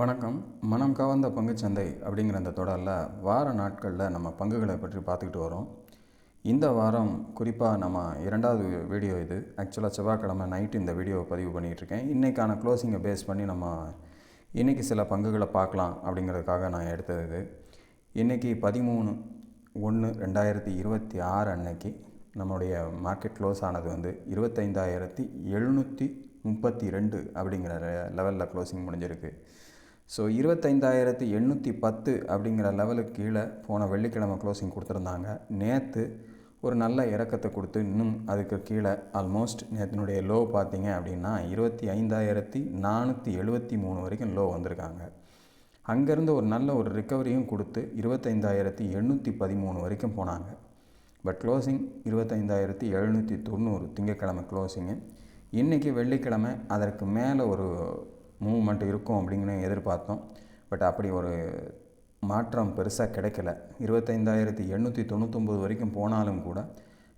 வணக்கம். மனம் கவர்ந்த பங்குச்சந்தை அப்படிங்கிற அந்த தொடரில் வார நாட்களில் நம்ம பங்குகளை பற்றி பார்த்துக்கிட்டு வரோம். இந்த வாரம் குறிப்பாக நம்ம இரண்டாவது வீடியோ இது. ஆக்சுவலாக செவ்வாய்க்கிழமை நைட்டு இந்த வீடியோவை பதிவு பண்ணிகிட்ருக்கேன். இன்றைக்கான க்ளோசிங்கை பேஸ் பண்ணி நம்ம இன்றைக்கி சில பங்குகளை பார்க்கலாம் அப்படிங்கிறதுக்காக நான் எடுத்தது இது. இன்றைக்கி பதிமூணு ஒன்று ரெண்டாயிரத்தி இருபத்தி ஆறு அன்னைக்கு நம்மளுடைய மார்க்கெட் க்ளோஸ் ஆனது வந்து இருபத்தைந்தாயிரத்தி எழுநூற்றி முப்பத்தி ரெண்டு அப்படிங்கிற லெவலில் க்ளோசிங் முடிஞ்சிருக்கு. ஸோ இருபத்தைந்தாயிரத்தி எண்ணூற்றி பத்து அப்படிங்கிற லெவலுக்கு கீழே போன வெள்ளிக்கிழமை க்ளோசிங் கொடுத்துருந்தாங்க. நேற்று ஒரு நல்ல இறக்கத்தை கொடுத்து இன்னும் அதுக்கு கீழே ஆல்மோஸ்ட் நேற்றினுடைய லோ பார்த்தீங்க அப்படின்னா இருபத்தி ஐந்தாயிரத்தி நானூற்றி எழுபத்தி மூணு வரைக்கும் லோ வந்திருக்காங்க. அங்கேருந்து ஒரு நல்ல ஒரு ரிக்கவரியும் கொடுத்து இருபத்தைந்தாயிரத்தி எண்ணூற்றி பதிமூணு வரைக்கும் போனாங்க. பட் க்ளோசிங் இருபத்தைந்தாயிரத்தி எழுநூற்றி தொண்ணூறு திங்கக்கிழமை க்ளோசிங்கு இன்றைக்கி வெள்ளிக்கிழமை அதற்கு மேலே ஒரு மூவ்மெண்ட் இருக்கும் அப்படின்னு எதிர்பார்த்தோம். பட் அப்படி ஒரு மாற்றம் பெருசாக கிடைக்கல. இருபத்தைந்தாயிரத்தி எண்ணூற்றி தொண்ணூத்தொம்பது வரைக்கும் போனாலும் கூட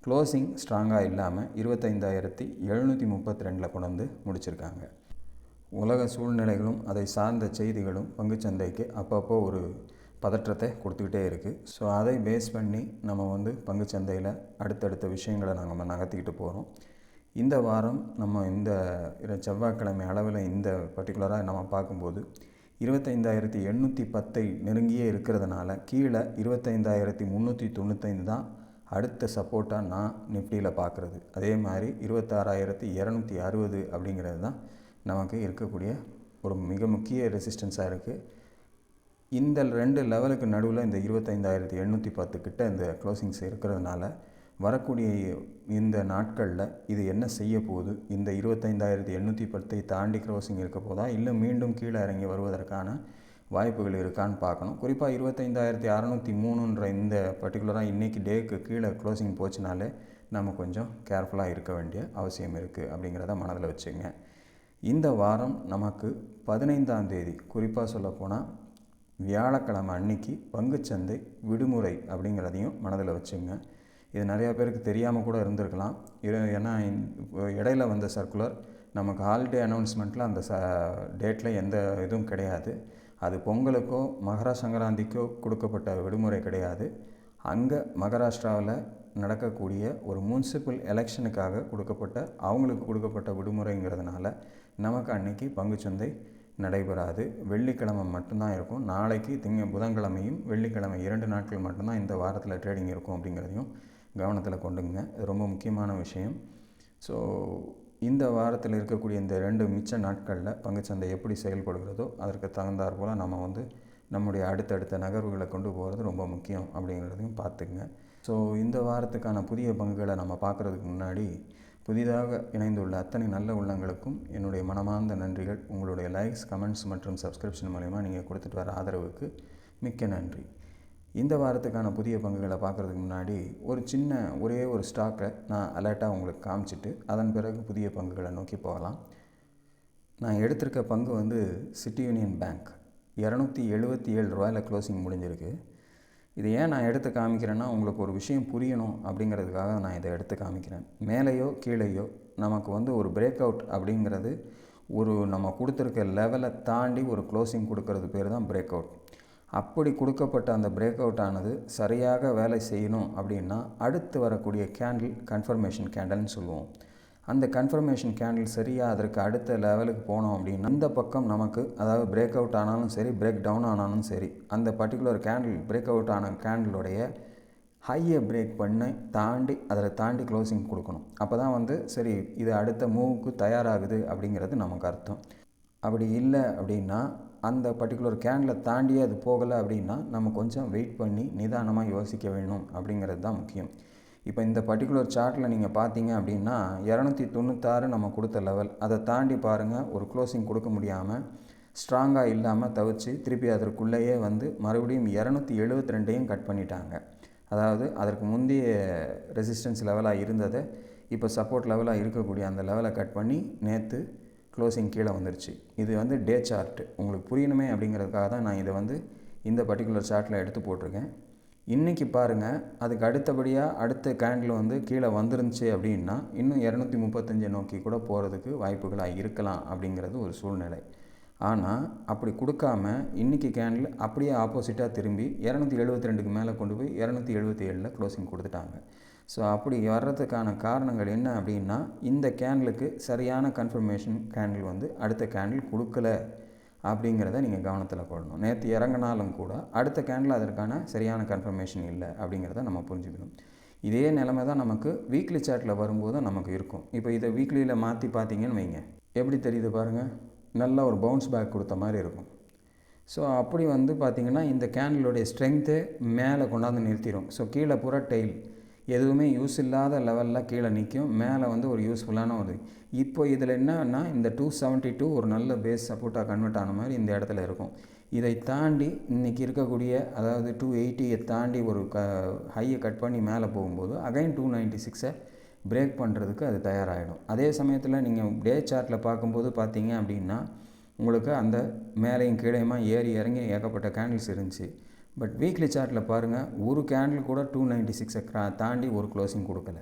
க்ளோசிங் ஸ்ட்ராங்காக இல்லாமல் இருபத்தைந்தாயிரத்தி எழுநூற்றி முப்பத்தி ரெண்டில் கொண்டு வந்து முடிச்சிருக்காங்க. உலக சூழ்நிலைகளும் அதை சார்ந்த செய்திகளும் பங்குச்சந்தைக்கு அப்பப்போ ஒரு பதற்றத்தை கொடுத்துக்கிட்டே இருக்குது ஸோ அதை பேஸ் பண்ணி நம்ம வந்து பங்குச்சந்தையில் அடுத்தடுத்த விஷயங்களை நாங்கள் நகர்த்திக்கிட்டு போகிறோம் இந்த வாரம் நம்ம இந்த செவ்வாய்க்கிழமை அளவில் இந்த பர்டிகுலராக நம்ம பார்க்கும்போது இருபத்தைந்தாயிரத்தி எண்ணூற்றி பத்தை நெருங்கியே இருக்கிறதுனால கீழே இருபத்தைந்தாயிரத்தி முந்நூற்றி தொண்ணூத்தைந்து தான் அடுத்த சப்போர்ட்டாக நான் நிஃப்டியில் பார்க்குறது. அதே மாதிரி இருபத்தாறாயிரத்தி இரநூத்தி அறுபது அப்படிங்கிறது தான் நமக்கு இருக்கக்கூடிய ஒரு மிக முக்கிய ரெசிஸ்டன்ஸாக இருக்குது இந்த ரெண்டு லெவலுக்கு நடுவில் இந்த இருபத்தைந்தாயிரத்தி எண்ணூற்றி பத்து கிட்ட இந்த க்ளோசிங்ஸ் இருக்கிறதுனால வரக்கூடிய இந்த நாட்களில் இது என்ன செய்ய போகுது? இந்த இருபத்தைந்தாயிரத்தி எண்ணூற்றி பத்தை தாண்டி க்ரோசிங் இருக்க போதா? இல்லை மீண்டும் கீழே இறங்கி வருவதற்கான வாய்ப்புகள் இருக்கான்னு பார்க்கணும். குறிப்பாக இருபத்தைந்தாயிரத்தி அறநூற்றி மூணுன்ற இந்த பர்டிகுலராக இன்றைக்கி டேக்கு கீழே க்ளோசிங் போச்சுனாலே நம்ம கொஞ்சம் கேர்ஃபுல்லாக இருக்க வேண்டிய அவசியம் இருக்குது அப்படிங்கிறத மனதில் வச்சுங்க. இந்த வாரம் நமக்கு பதினைந்தாம் தேதி குறிப்பாக சொல்லப்போனால் வியாழக்கிழமை அன்னைக்கு பங்குச்சந்தை விடுமுறை அப்படிங்கிறதையும் மனதில் வச்சுங்க. இது நிறையா பேருக்கு தெரியாமல் கூட இருந்திருக்கலாம். ஏன்னா இடையில வந்த சர்க்குலர் நமக்கு ஹாலிடே அனௌன்ஸ்மெண்ட்டில் அந்த ச டேட்டில் எந்த இதுவும் கிடையாது. அது பொங்கலுக்கோ மகர சங்கராந்திக்கோ கொடுக்கப்பட்ட விடுமுறை கிடையாது. அங்கே மகாராஷ்டிராவில் நடக்கக்கூடிய ஒரு முன்சிபல் எலெக்ஷனுக்காக கொடுக்கப்பட்ட அவங்களுக்கு கொடுக்கப்பட்ட விடுமுறைங்கிறதுனால நமக்கு அன்றைக்கி பங்குச்சந்தை நடைபெறாது. வெள்ளிக்கிழமை மட்டும்தான் இருக்கும். நாளைக்கு திங்க புதன்கிழமையும் வெள்ளிக்கிழமை இரண்டு நாட்கள் மட்டும்தான் இந்த வாரத்தில் ட்ரேடிங் இருக்கும் அப்படிங்கிறதையும் கவனத்தில் கொண்டுங்க. இது ரொம்ப முக்கியமான விஷயம். ஸோ இந்த வாரத்தில் இருக்கக்கூடிய இந்த ரெண்டு மிச்ச நாட்களில் பங்குச்சந்தை எப்படி செயல்படுகிறதோ அதற்கு தகுந்தாற் போல் நம்ம வந்து நம்முடைய அடுத்தடுத்த நகர்வுகளை கொண்டு போகிறது ரொம்ப முக்கியம் அப்படிங்கிறதையும் பார்த்துக்குங்க. ஸோ இந்த வாரத்துக்கான புதிய பங்குகளை நம்ம பார்க்குறதுக்கு முன்னாடி புதிதாக இணைந்துள்ள அத்தனை நல்ல உள்ளங்களுக்கும் என்னுடைய மனமார்ந்த நன்றிகள். உங்களுடைய லைக்ஸ் கமெண்ட்ஸ் மற்றும் சப்ஸ்கிரிப்ஷன் மூலயமா நீங்கள் கொடுத்துட்டு வர ஆதரவுக்கு மிக்க நன்றி. இந்த வாரத்துக்கான புதிய பங்குகளை பார்க்குறதுக்கு முன்னாடி ஒரு சின்ன ஒரே ஒரு ஸ்டாக்கை நான் அலர்ட்டாக உங்களுக்கு காமிச்சிட்டு அதன் பிறகு புதிய பங்குகளை நோக்கி போகலாம். நான் எடுத்திருக்க பங்கு வந்து சிட்டி யூனியன் பேங்க். இரநூத்தி எழுபத்தி ஏழு ரூபாயில் க்ளோசிங் முடிஞ்சிருக்கு. இது ஏன் நான் எடுத்து காமிக்கிறேன்னா உங்களுக்கு ஒரு விஷயம் புரியணும் அப்படிங்கிறதுக்காக நான் இதை எடுத்து காமிக்கிறேன். மேலேயோ கீழேயோ நமக்கு வந்து ஒரு பிரேக் அவுட் அப்படிங்கிறது ஒரு நம்ம கொடுத்துருக்க லெவலை தாண்டி ஒரு க்ளோசிங் கொடுக்கறது பேர் தான் பிரேக் அவுட் அப்படி கொடுக்கப்பட்ட அந்த பிரேக் அவுட் ஆனது சரியாக வேலை செய்யணும் அப்படின்னா அடுத்து வரக்கூடிய கேண்டில் கன்ஃபர்மேஷன் கேண்டல்னு சொல்லுவோம். அந்த கன்ஃபர்மேஷன் கேண்டில் சரியாக அதற்கு அடுத்த லெவலுக்கு போனோம் அப்படின்னா அந்த பக்கம் நமக்கு அதாவது பிரேக் அவுட் ஆனாலும் சரி பிரேக் டவுன் ஆனாலும் சரி அந்த பர்டிகுலர் கேண்டில் பிரேக் அவுட் ஆன கேண்டிலுடைய ஹையை பிரேக் பண்ணி தாண்டி அதில் தாண்டி க்ளோசிங் கொடுக்கணும். அப்போ தான் வந்து சரி இது அடுத்த மூவுக்கு தயாராகுது அப்படிங்கிறது நமக்கு அர்த்தம். அப்படி இல்லை அப்படின்னா அந்த பர்டிகுலர் கேனில் தாண்டியே அது போகலை அப்படின்னா நம்ம கொஞ்சம் வெயிட் பண்ணி நிதானமாக யோசிக்க வேணும் அப்படிங்கிறது தான் முக்கியம். இப்போ இந்த பர்டிகுலர் சார்ட்டில் நீங்கள் பார்த்தீங்க அப்படின்னா இரநூத்தி தொண்ணூத்தாறு நம்ம கொடுத்த லெவல் அதை தாண்டி பாருங்கள் ஒரு க்ளோசிங் கொடுக்க முடியாமல் ஸ்ட்ராங்காக இல்லாமல் தவிச்சு திருப்பி அதற்குள்ளேயே வந்து மறுபடியும் இரநூத்தி எழுபத்தி ரெண்டையும் கட் பண்ணிட்டாங்க. அதாவது அதற்கு முந்தைய ரெசிஸ்டன்ஸ் லெவலாக இருந்ததை. இப்போ சப்போர்ட் லெவலாக இருக்கக்கூடிய அந்த லெவலை கட் பண்ணி நேற்று க்ளோசிங் கீழே வந்துருச்சு. இது வந்து டே சார்ட்டு உங்களுக்கு புரியணுமே அப்படிங்கிறதுக்காக தான் நான் இதை வந்து இந்த பர்டிகுலர் சார்ட்டில் எடுத்து போட்டிருக்கேன். இன்றைக்கி பாருங்கள் அதுக்கு அடுத்தபடியாக அடுத்த கேண்டில் வந்து கீழே வந்துருந்துச்சு அப்படின்னா இன்னும் இரநூத்தி முப்பத்தஞ்சை நோக்கி கூட போகிறதுக்கு வாய்ப்புகளாக இருக்கலாம் அப்படிங்கிறது ஒரு சூழ்நிலை. ஆனால் அப்படி கொடுக்காம இன்றைக்கி கேண்டில் அப்படியே ஆப்போசிட்டாக திரும்பி இரநூத்தி எழுபத்தி ரெண்டுக்கு மேலே கொண்டு போய் இரநூத்தி எழுபத்தி ஏழில் க்ளோசிங் கொடுத்துட்டாங்க. ஸோ அப்படி வர்றதுக்கான காரணங்கள் என்ன அப்படின்னா இந்த கேண்டிலுக்கு சரியான கன்ஃபர்மேஷன் கேண்டில் வந்து அடுத்த கேண்டில் கொடுக்கல அப்படிங்கிறத நீங்கள் கவனத்தில் கொள்ளணும். நேற்று இறங்கினாலும் கூட அடுத்த கேண்டில் அதற்கான சரியான கன்ஃபர்மேஷன் இல்லை அப்படிங்கிறத நம்ம புரிஞ்சுக்கணும். இதே நிலைமை தான் நமக்கு வீக்லி சார்ட்டில் வரும்போது நமக்கு இருக்கும். இப்போ இதை வீக்லியில் மாற்றி பார்த்தீங்கன்னு வைங்க. எப்படி தெரியுது பாருங்கள் நல்ல ஒரு பவுன்ஸ் பேக் கொடுத்த மாதிரி இருக்கும். ஸோ அப்படி வந்து பார்த்திங்கன்னா இந்த கேண்டிலுடைய ஸ்ட்ரென்த்து மேலே கொண்டாந்து நிறுத்திடும் ஸோ கீழே பூரா டெய்ல் எதுவுமே யூஸ் இல்லாத லெவலில் கீழே நிற்கும் மேலே வந்து ஒரு யூஸ்ஃபுல்லான ஒரு இப்போ இதில் என்னன்னா இந்த டூ செவன்ட்டி டூ ஒரு நல்ல பேஸ் சப்போர்ட்டாக கன்வெர்ட் ஆன மாதிரி இந்த இடத்துல இருக்கும். இதை தாண்டி இன்றைக்கி இருக்கக்கூடிய அதாவது டூ எயிட்டியை தாண்டி ஒரு க ஹையை கட் பண்ணி மேலே போகும்போது அகைன் டூ நைன்ட்டி சிக்ஸை பிரேக் பண்ணுறதுக்கு அது தயாராகிடும் அதே சமயத்தில் நீங்கள் டே சார்ட்டில் பார்க்கும்போது பார்த்தீங்க அப்படின்னா உங்களுக்கு அந்த மேலேயும் கீழேயுமா ஏறி இறங்கி ஏகப்பட்ட கேண்டில்ஸ் இருந்துச்சு. பட் வீக்லி சார்ட்டில் பாருங்கள் ஒரு கேண்டில் கூட டூ நைன்ட்டி சிக்ஸை தாண்டி ஒரு க்ளோசிங் கொடுக்கல.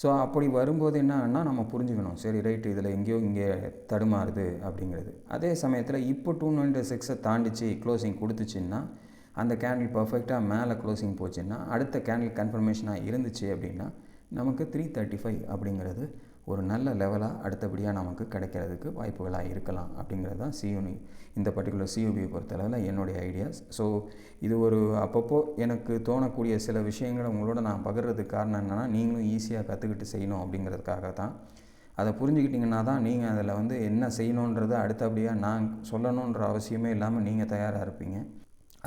ஸோ அப்படி வரும்போது என்னன்னா நம்ம புரிஞ்சுக்கணும். சரி ரைட்டு இதில் எங்கேயோ இங்கே தடுமாறுது அப்படிங்கிறது. அதே சமயத்தில் இப்போ டூ நைன்ட்டி சிக்ஸை தாண்டிச்சு க்ளோசிங் கொடுத்துச்சின்னா அந்த கேண்டில் பர்ஃபெக்டாக மேலே க்ளோசிங் போச்சுன்னா அடுத்த கேண்டில் கன்ஃபர்மேஷனாக இருந்துச்சு அப்படின்னா நமக்கு த்ரீ தேர்ட்டி ஃபைவ் அப்படிங்கிறது ஒரு நல்ல லெவலாக அடுத்தபடியாக நமக்கு கிடைக்கிறதுக்கு வாய்ப்புகளாக இருக்கலாம் அப்படிங்கிறது தான் சியூனி இந்த பர்டிகுலர் சியூபியை பொறுத்தளவில் என்னுடைய ஐடியாஸ் ஸோ இது ஒரு அப்பப்போ எனக்கு தோணக்கூடிய சில விஷயங்களை உங்களோட நான் பகிர்றதுக்கு காரணம் என்னென்னா நீங்களும் ஈஸியாக கற்றுக்கிட்டு செய்யணும் அப்படிங்கிறதுக்காக தான். அதை புரிஞ்சுக்கிட்டிங்கன்னா தான் நீங்கள் அதில் வந்து என்ன செய்யணுன்றதை அடுத்தபடியாக நான் சொல்லணுன்ற அவசியமே இல்லாமல் நீங்கள் தயாராக இருப்பீங்க.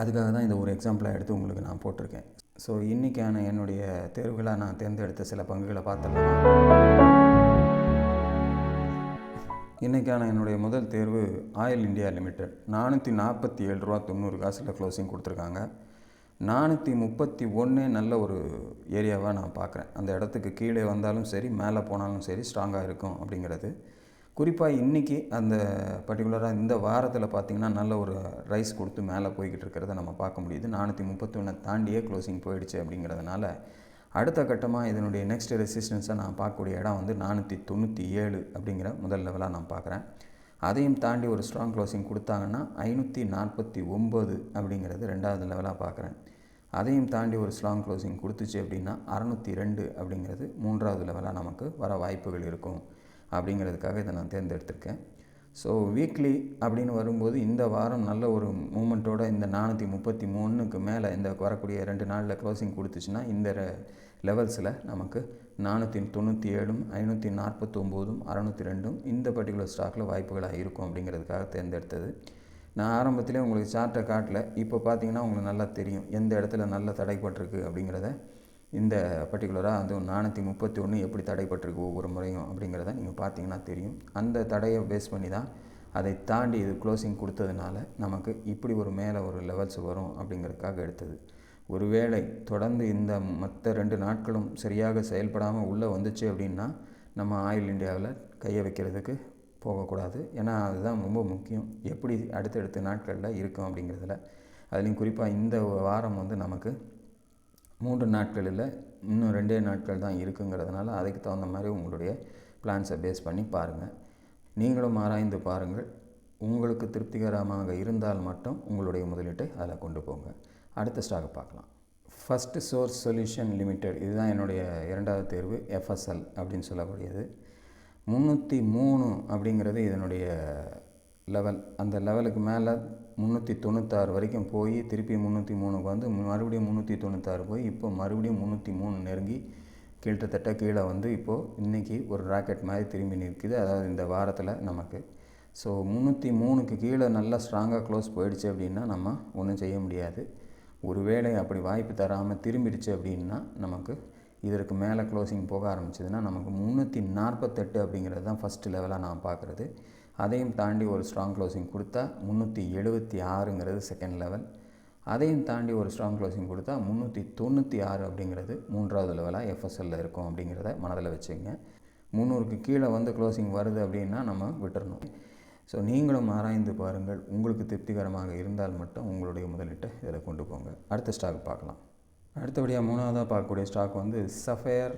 அதுக்காக தான் இதை ஒரு எக்ஸாம்பிளாக எடுத்து உங்களுக்கு நான் போட்டிருக்கேன். ஸோ இன்றைக்கான என்னுடைய தேர்வுகளாக நான் தேர்ந்தெடுத்த சில பங்குகளை பார்த்துடலாம்? இன்றைக்கான என்னுடைய முதல் தேர்வு ஆயில் இந்தியா லிமிடெட். நானூற்றி நாற்பத்தி ஏழு ரூபா தொண்ணூறு காசில் க்ளோசிங் கொடுத்துருக்காங்க. நானூற்றி முப்பத்தி ஒன்று நல்ல ஒரு ஏரியாவாக நான் பார்க்குறேன் அந்த இடத்துக்கு கீழே வந்தாலும் சரி மேலே போனாலும் சரி ஸ்ட்ராங்காக இருக்கும் அப்படிங்கிறது. குறிப்பாக இன்றைக்கி அந்த பர்டிகுலராக இந்த வாரத்தில் பார்த்திங்கன்னா நல்ல ஒரு ரைஸ் கொடுத்து மேலே போய்கிட்டு இருக்கிறத நம்ம பார்க்க முடியுது. நானூற்றி முப்பத்தி ஒன்றை தாண்டியே க்ளோசிங் போயிடுச்சு அப்படிங்கிறதுனால அடுத்த கட்டமாக இதனுடைய நெக்ஸ்ட் ரெசிஸ்டன்ஸை நான் பார்க்கக்கூடிய இடம் வந்து நானூற்றி தொண்ணூற்றி ஏழு அப்படிங்கிற முதல் லெவலாக நான் பார்க்குறேன். அதையும் தாண்டி ஒரு ஸ்ட்ராங் க்ளோசிங் கொடுத்தாங்கன்னா ஐநூற்றி நாற்பத்தி ஒம்பது அப்படிங்கிறது ரெண்டாவது லெவலாக பார்க்குறேன். அதையும் தாண்டி ஒரு ஸ்ட்ராங் க்ளோசிங் கொடுத்துச்சு அப்படின்னா அறநூற்றி ரெண்டு அப்படிங்கிறது மூன்றாவது லெவலாக நமக்கு வர வாய்ப்புகள் இருக்கும் அப்படிங்கிறதுக்காக இதை நான் தேர்ந்தெடுத்திருக்கேன். ஸோ வீக்லி அப்படின்னு வரும்போது இந்த வாரம் நல்ல ஒரு மூமெண்ட்டோட இந்த நானூற்றி முப்பத்தி மூணுக்கு மேலே இந்த வரக்கூடிய ரெண்டு நாளில் க்ளோசிங் கொடுத்துச்சுன்னா இந்த லெவல்ஸில் நமக்கு நானூற்றி தொண்ணூற்றி ஏழும் ஐநூற்றி நாற்பத்தொம்போதும் அறநூற்றி ரெண்டும் இந்த பர்டிகுலர் ஸ்டாக்கில் வாய்ப்புகளாக இருக்கும் அப்படிங்கிறதுக்காக தேர்ந்தெடுத்தது. நான் ஆரம்பத்திலே உங்களுக்கு சார்ட்டை காட்டல. இப்போ பார்த்தீங்கன்னா உங்களுக்கு நல்லா தெரியும் எந்த இடத்துல நல்லா தடைப்பட்டிருக்கு அப்படிங்கிறத. இந்த பர்டிகுலராக அது நானூற்றி முப்பத்தி ஒன்று எப்படி தடைப்பட்டிருக்கு ஒவ்வொரு முறையும் அப்படிங்கிறத நீங்கள் பார்த்தீங்கன்னா தெரியும். அந்த தடையை பேஸ் பண்ணி தான் அதை தாண்டி இது க்ளோசிங் கொடுத்ததுனால நமக்கு இப்படி ஒரு மேலே ஒரு லெவல்ஸ் வரும் அப்படிங்கிறதுக்காக எடுத்தது. ஒருவேளை தொடர்ந்து இந்த மற்ற ரெண்டு நாட்களும் சரியாக செயல்படாமல் உள்ளே வந்துச்சு அப்படின்னா நம்ம ஆயில் இந்தியாவில் கையை வைக்கிறதுக்கு போகக்கூடாது. ஏன்னா அதுதான் ரொம்ப முக்கியம். எப்படி அடுத்தடுத்த நாட்களில் இருக்கும் அப்படிங்கிறதுல. அதுலேயும் குறிப்பாக இந்த வாரம் வந்து நமக்கு மூன்று நாட்களில் இன்னும் ரெண்டே நாட்கள் தான் இருக்குங்கிறதுனால அதுக்கு தகுந்த மாதிரி உங்களுடைய பிளான்ஸை பேஸ் பண்ணி பாருங்கள் நீங்களும் ஆராய்ந்து பாருங்கள். உங்களுக்கு திருப்திகரமாக இருந்தால் மட்டும் உங்களுடைய முதலீட்டை அதில் கொண்டு போங்க. அடுத்த ஸ்டாக்கை பார்க்கலாம். ஃபஸ்ட்டு சோர்ஸ் சொல்யூஷன் லிமிடெட் இதுதான் என்னுடைய இரண்டாவது தேர்வு எஃப்எஸ்எல் அப்படின்னு சொல்லக்கூடியது. முந்நூற்றி மூணு அப்படிங்கிறது இதனுடைய லெவல் அந்த லெவலுக்கு மேலே முந்நூற்றி தொண்ணூத்தாறு வரைக்கும் போய் திருப்பி முந்நூற்றி மூணுக்கு வந்து மறுபடியும் முந்நூற்றி தொண்ணூத்தாறு போய் இப்போ மறுபடியும் முந்நூற்றி மூணு நெருங்கி கிட்டத்தட்ட கீழே வந்து இப்போது இன்றைக்கி ஒரு ராக்கெட் மாதிரி திரும்பி நிற்குது. அதாவது இந்த வாரத்தில் நமக்கு. ஸோ முந்நூற்றி மூணுக்கு கீழே நல்லா ஸ்ட்ராங்காக க்ளோஸ் போயிடுச்சு அப்படின்னா நம்ம ஒன்றும் செய்ய முடியாது. ஒருவேளை அப்படி வாய்ப்பு தராமல் திரும்பிடுச்சு அப்படின்னா நமக்கு இதற்கு மேலே க்ளோசிங் போக ஆரம்பிச்சதுன்னா நமக்கு முந்நூற்றி நாற்பத்தெட்டு அப்படிங்கிறது தான் ஃபஸ்ட்டு லெவலாக நான் பார்க்குறது. அதையும் தாண்டி ஒரு ஸ்ட்ராங் க்ளோசிங் கொடுத்தா முந்நூற்றி எழுபத்தி ஆறுங்கிறது செகண்ட் லெவல் அதையும் தாண்டி ஒரு ஸ்ட்ராங் க்ளோசிங் கொடுத்தா முந்நூற்றி தொண்ணூற்றி ஆறு அப்படிங்கிறது மூன்றாவது லெவலாக எஃப்எஸ்எல்லில் இருக்கும் அப்படிங்கிறத மனதில் வச்சுங்க. முந்நூறுக்கு கீழே வந்து க்ளோசிங் வருது அப்படின்னா நம்ம விட்டுறணும். ஸோ நீங்களும் ஆராய்ந்து பாருங்கள். உங்களுக்கு திருப்திகரமாக இருந்தால் மட்டும் உங்களுடைய முதலீட்டை இதில் கொண்டு போங்க. அடுத்த ஸ்டாக் பார்க்கலாம். அடுத்தபடியாக மூணாவதாக பார்க்கக்கூடிய ஸ்டாக் வந்து சஃபேர்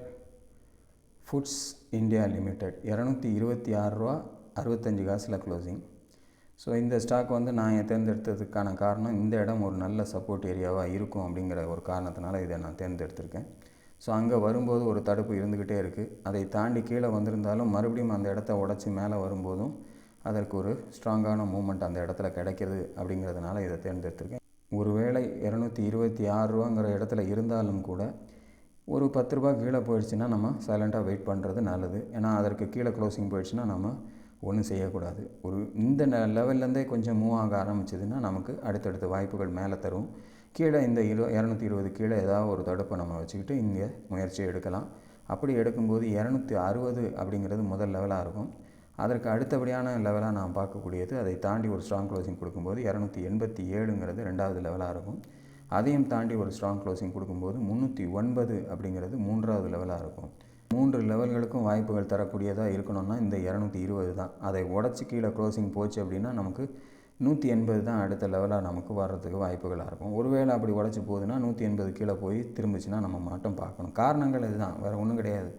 ஃபுட்ஸ் இந்தியா லிமிடெட் இரநூத்தி இருபத்தி ஆறுரூவா அறுபத்தஞ்சு காசில் க்ளோசிங் ஸோ இந்த ஸ்டாக் வந்து நான் தேர்ந்தெடுத்ததுக்கான காரணம் இந்த இடம் ஒரு நல்ல சப்போர்ட் ஏரியாவாக இருக்கும் அப்படிங்கிற ஒரு காரணத்தினால இதை நான் தேர்ந்தெடுத்திருக்கேன். ஸோ அங்கே வரும்போது ஒரு தடுப்பு இருந்துக்கிட்டே இருக்குது அதை தாண்டி கீழே வந்திருந்தாலும் மறுபடியும் அந்த இடத்த உடச்சி மேலே வரும்போதும் அதற்கு ஒரு ஸ்ட்ராங்கான மூமெண்ட் அந்த இடத்துல கிடைக்கிறது அப்படிங்கிறதுனால இதை தேர்ந்தெடுத்திருக்கேன். ஒருவேளை இரநூத்தி இருபத்தி ஆறு ரூபாங்கிற இடத்துல இருந்தாலும் கூட ஒரு பத்து ரூபா கீழே போயிடுச்சுன்னா நம்ம சைலண்ட்டாக வெயிட் பண்ணுறது நல்லது. ஏன்னா அதற்கு கீழே க்ளோசிங் போயிடுச்சுன்னா நம்ம ஒன்றும் செய்யக்கூடாது. ஒரு இந்த லெவல்லேருந்தே கொஞ்சம் மூவ் ஆக ஆரம்பிச்சதுன்னா நமக்கு அடுத்தடுத்த வாய்ப்புகள் மேலே தரும். கீழே இந்த இரு இரநூத்தி இருபது கீழே ஏதாவது ஒரு தடுப்பை நம்ம வச்சுக்கிட்டு இங்கே முயற்சி எடுக்கலாம். அப்படி எடுக்கும்போது இரநூத்தி அறுபது அப்படிங்கிறது முதல் லெவலாக இருக்கும். அதற்கு அடுத்தபடியான லெவலாக நான் பார்க்கக்கூடியது அதை தாண்டி ஒரு ஸ்ட்ராங் க்ளோசிங் கொடுக்கும்போது இரநூத்தி எண்பத்தி ஏழுங்கிறது ரெண்டாவது லெவலாக இருக்கும். அதையும் தாண்டி ஒரு ஸ்ட்ராங் க்ளோசிங் கொடுக்கும்போது முந்நூற்றி ஒன்பது அப்படிங்கிறது மூன்றாவது லெவலாக இருக்கும். மூன்று லெவல்களுக்கும் வாய்ப்புகள் தரக்கூடியதாக இருக்கணும்னா இந்த இரநூத்தி இருபது தான். அதை உடச்சி கீழே க்ளோசிங் போச்சு அப்படின்னா நமக்கு நூற்றி எண்பது தான் அடுத்த லெவலாக நமக்கு வர்றதுக்கு வாய்ப்புகளாக இருக்கும். ஒருவேளை அப்படி உடச்சி போகுதுன்னா நூற்றி எண்பது கீழே போய் திரும்பிச்சுன்னா நம்ம மட்டும் பார்க்கணும். காரணங்கள் இதுதான். வேறு ஒன்றும் கிடையாது.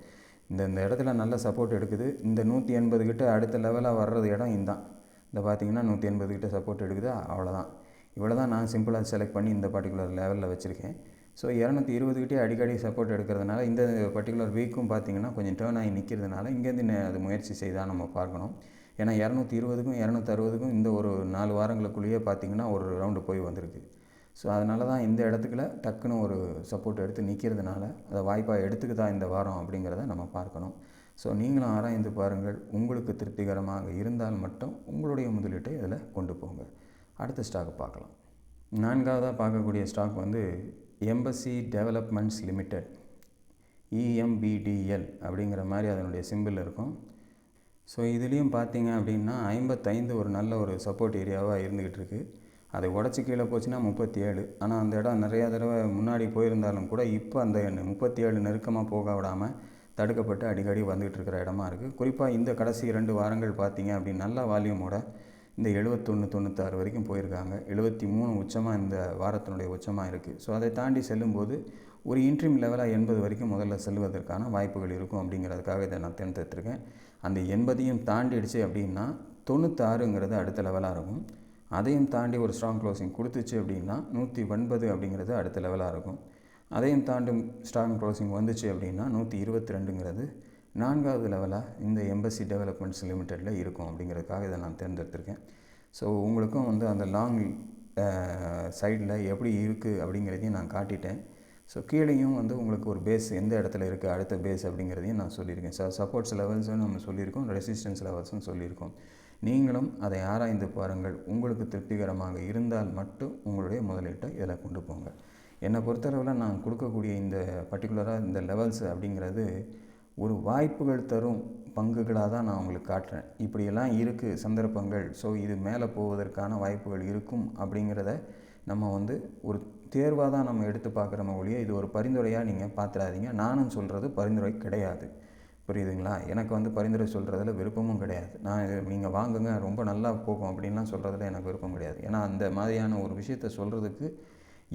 இந்த இந்த இடத்துல நல்ல சப்போர்ட் எடுக்குது. இந்த நூற்றி எண்பது கிட்ட அடுத்த லெவலாக வர்றது இடம் இதுதான் இந்த பார்த்தீங்கன்னா நூற்றி எண்பது கிட்ட சப்போர்ட் எடுக்குது அவ்வளோதான் இவ்வளோ தான் நான் சிம்பிளாக செலக்ட் பண்ணி இந்த பர்டிகுலர் லெவலில் வச்சுருக்கேன். ஸோ இரநூத்தி இருபதுக்கிட்டே அடிக்கடி சப்போர்ட் எடுக்கிறதுனால இந்த பர்டிகுலர் வீக்கும் பார்த்திங்கன்னா கொஞ்சம் டேர்ன் ஆகி நிற்கிறதுனால இங்கேருந்து அது முயற்சி செய்தால் நம்ம பார்க்கணும். ஏன்னா இரநூத்தி இருபதுக்கும் இரநூத்தி அறுபதுக்கும் இந்த ஒரு நாலு வாரங்களுக்குள்ளேயே பார்த்திங்கன்னா ஒரு ரவுண்டு போய் வந்திருக்கு. ஸோ அதனால தான் இந்த இடத்துக்குள்ள டக்குன்னு ஒரு சப்போர்ட் எடுத்து நிற்கிறதுனால அதை வாய்ப்பாக எடுத்துக்குதா இந்த வாரம் அப்படிங்கிறத நம்ம பார்க்கணும். ஸோ நீங்களும் ஆராய்ந்து பாருங்கள். உங்களுக்கு திருப்திகரமாக இருந்தால் மட்டும் உங்களுடைய முதலீட்டை இதில் கொண்டு போங்க. அடுத்த ஸ்டாக் பார்க்கலாம். நான்காவதாக பார்க்கக்கூடிய ஸ்டாக் வந்து எம்பசி டெவலப்மெண்ட்ஸ் லிமிடெட் இஎம்பிடிஎல் அப்படிங்கிற மாதிரி அதனுடைய சிம்பிள் இருக்கும். ஸோ இதுலேயும் பார்த்தீங்க அப்படின்னா ஐம்பத்தைந்து ஒரு நல்ல ஒரு சப்போர்ட் ஏரியாவாக இருந்துக்கிட்டு இருக்குது அதை உடச்சி கீழே போச்சுன்னா முப்பத்தி ஏழு ஆனால் அந்த இடம் நிறையா தடவை முன்னாடி போயிருந்தாலும் கூட இப்போ அந்த முப்பத்தி ஏழு நெருக்கமாக போக விடாமல் தடுக்கப்பட்டு அடிக்கடி வந்துகிட்டு இருக்கிற இடமா இருக்குது குறிப்பாக இந்த கடைசி ரெண்டு வாரங்கள் பார்த்தீங்க அப்படின்னு நல்ல வால்யூமோட இந்த எழுபத்தொன்று தொண்ணூத்தாறு வரைக்கும் போயிருக்காங்க. எழுபத்தி மூணு உச்சமாக இந்த வாரத்தினுடைய உச்சமாக இருக்குது ஸோ அதை தாண்டி செல்லும்போது ஒரு இன்ட்ரீம் லெவலாக எண்பது வரைக்கும் முதல்ல செல்வதற்கான வாய்ப்புகள் இருக்கும் அப்படிங்கிறதுக்காக இதை நான் தேர்ந்தெடுத்திருக்கேன். அந்த எண்பதையும் தாண்டிடுச்சு அப்படின்னா தொண்ணூத்தாறுங்கிறது அடுத்த லெவலாக இருக்கும். அதையும் தாண்டி ஒரு ஸ்ட்ராங் க்ளோசிங் கொடுத்துச்சு அப்படின்னா நூற்றி ஒன்பது அப்படிங்கிறது அடுத்த லெவலாக இருக்கும். அதையும் தாண்டி ஸ்ட்ராங் க்ளோசிங் வந்துச்சு அப்படின்னா நூற்றி இருபத்தி ரெண்டுங்கிறது நான்காவது லெவலாக இந்த எம்பசி டெவலப்மெண்ட்ஸ் லிமிட்டெடில் இருக்கும் அப்படிங்கிறதுக்காக இதை நான் தேர்ந்தெடுத்திருக்கேன். ஸோ உங்களுக்கும் வந்து அந்த லாங் சைடில் எப்படி இருக்குது அப்படிங்கிறதையும் நான் காட்டிட்டேன். ஸோ கீழேயும் வந்து உங்களுக்கு ஒரு பேஸ் எந்த இடத்துல இருக்குது அடுத்த பேஸ் அப்படிங்கிறதையும் நான் சொல்லியிருக்கேன். ச சப்போர்ட்ஸ் லெவல்ஸும் நம்ம சொல்லியிருக்கோம் ரெசிஸ்டன்ஸ் லெவல்ஸும் சொல்லியிருக்கோம். நீங்களும் அதை ஆராய்ந்து பாருங்கள். உங்களுக்கு திருப்திகரமாக இருந்தால் மட்டும் உங்களுடைய முதலீட்டை இதில் கொண்டு போங்க. என்னை பொறுத்தளவில் நான் கொடுக்கக்கூடிய இந்த பர்டிகுலராக இந்த லெவல்ஸ் அப்படிங்கிறது ஒரு வாய்ப்புகள் தரும் பங்குகளாக தான் நான் உங்களுக்கு காட்டுறேன். இப்படியெல்லாம் இருக்குது சந்தர்ப்பங்கள். ஸோ இது மேலே போவதற்கான வாய்ப்புகள் இருக்கும் அப்படிங்கிறத நம்ம வந்து ஒரு தேர்வாக தான் நம்ம எடுத்து பார்க்குறோம ஒழிய இது ஒரு பரிந்துரையாக நீங்கள் பார்த்துடாதீங்க. நானும் சொல்கிறது பரிந்துரை கிடையாது. புரியுதுங்களா? எனக்கு வந்து பரிந்துரை சொல்கிறதுல விருப்பமும் கிடையாது. நான் இது நீங்கள் வாங்குங்க ரொம்ப நல்லா போகும் அப்படின்லாம் சொல்கிறதுல எனக்கு விருப்பம் கிடையாது. ஏன்னா அந்த மாதிரியான ஒரு விஷயத்த சொல்கிறதுக்கு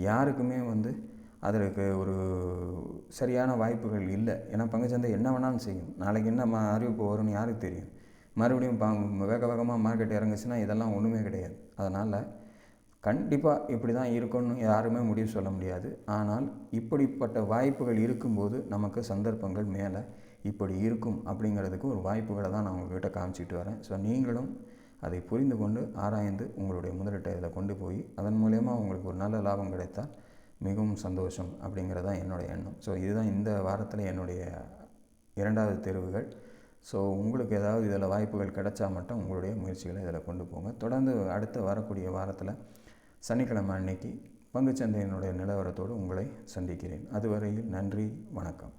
யாருக்குமே வந்து அதற்கு ஒரு சரியான வாய்ப்புகள் இல்லை. ஏன்னா பங்குச்சந்தை என்ன வேணாலும் செய்யும். நாளைக்கு என்ன மா அறிவிப்பு வரும்னு யாருக்கு தெரியும்? மறுபடியும் பா வேக வேகமாக மார்க்கெட் இறங்குச்சுன்னா இதெல்லாம் ஒன்றுமே கிடையாது. அதனால் கண்டிப்பாக இப்படி தான் இருக்கும்னு யாருமே முடிவு சொல்ல முடியாது. ஆனால் இப்படிப்பட்ட வாய்ப்புகள் இருக்கும்போது நமக்கு சந்தர்ப்பங்கள் மேலே இப்படி இருக்கும் அப்படிங்கிறதுக்கு ஒரு வாய்ப்புகளை தான் நான் உங்கள்கிட்ட காமிச்சிட்டு வரேன். ஸோ நீங்களும் அதை புரிந்து கொண்டு ஆராய்ந்து உங்களுடைய முதலீட்டை இதில் கொண்டு போய் அதன் மூலயமா உங்களுக்கு ஒரு நல்ல லாபம் கிடைத்தால் மிகவும் சந்தோஷம் அப்படிங்கிறது தான் என்னுடைய எண்ணம். ஸோ இதுதான் இந்த வாரத்தில் என்னுடைய இரண்டாவது தேர்வுகள். ஸோ உங்களுக்கு ஏதாவது இதில் வாய்ப்புகள் கிடைச்சா மட்டும் உங்களுடைய முயற்சிகளை இதில் கொண்டு போங்க. தொடர்ந்து அடுத்து வரக்கூடிய வாரத்தில் சனிக்கிழமை அன்னைக்கு பங்குச்சந்தையினுடைய நிலவரத்தோடு உங்களை சந்திக்கிறேன். அதுவரையில் நன்றி வணக்கம்.